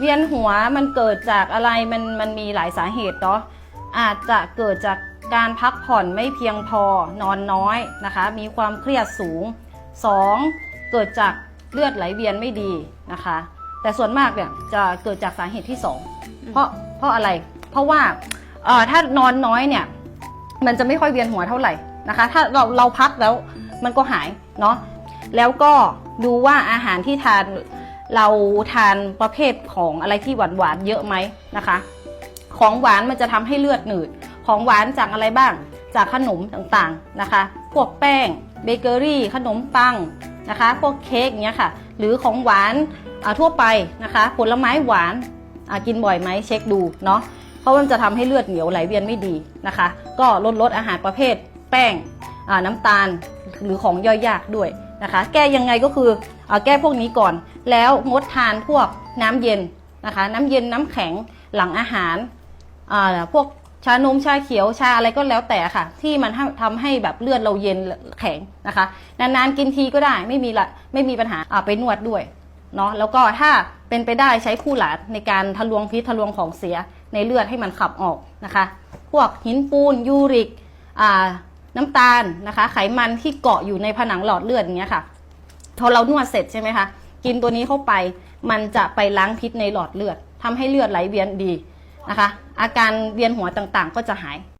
เวียนหัวมันเกิดจากอะไรมันมันมีหลายสาเหตุเนาะอาจจะเกิดจากการพักผ่อนไม่เพียงพอนอนน้อยนะคะ มีความเครียดสูง 2. เกิดจากเลือดไหลเวียนไม่ดีนะคะ แต่ส่วนมากเนี่ยจะเกิดจากสาเหตุที่ 2 เพราะเพราะอะไร เพราะว่าเออถ้านอนน้อยเนี่ยมันจะไม่ค่อยเวียนหัวเท่าไหร่นะคะ ถ้าเราเราพักแล้วมันก็หายเนาะแล้วก็ดูว่าอาหารที่ทาน เราทานประเภทของอะไรที่หวานหวานเยอะไหมนะคะ ของหวานมันจะทำให้เลือดหนืด ของหวานจากอะไรบ้าง จากขนมต่างๆนะคะ พวกแป้งเบเกอรี่ ขนมปังนะคะ พวกเค้กอย่างเงี้ยค่ะ หรือของหวานทั่วไปนะคะ ผลไม้หวานกินบ่อยไหมเช็คดูเนาะเพราะว่ามันจะทำให้เลือดเหนียวไหลเวียนไม่ดีนะคะ ก็ลดลดอาหารประเภท แป้งน้ำตาลหรือของย่อยยากด้วย นะคะ แก้ยังไงก็คืออแก้พวกนี้ก่อน แล้วงดทานพวกน้ำเย็นนะคะ น้ำเย็นน้ำแข็งหลังอาหารพวกชานมชาเขียวชาอะไรก็แล้วแต่ค่ะ ที่มันทำให้แบบเลือดเราเย็นแข็งนะคะ นานๆกินทีก็ได้ไม่มีละไม่มีปัญหาไปนวดด้วยเนาะแล้วก็ถ้าเป็นไปได้ใช้คู่หลานในการทะลวงพิษทะลวงของเสียในเลือดให้มันขับออกนะคะ พวกหินปูนยูริกอ่า น้ำตาลนะคะ ไขมันที่เกาะอยู่ในผนังหลอดเลือดอย่างเงี้ยค่ะพอเรานวดเสร็จใช่ไหมคะกินตัวนี้เข้าไปมันจะไปล้างพิษในหลอดเลือดทำให้เลือดไหลเวียนดีนะคะ อาการเวียนหัวต่างๆ ก็จะหาย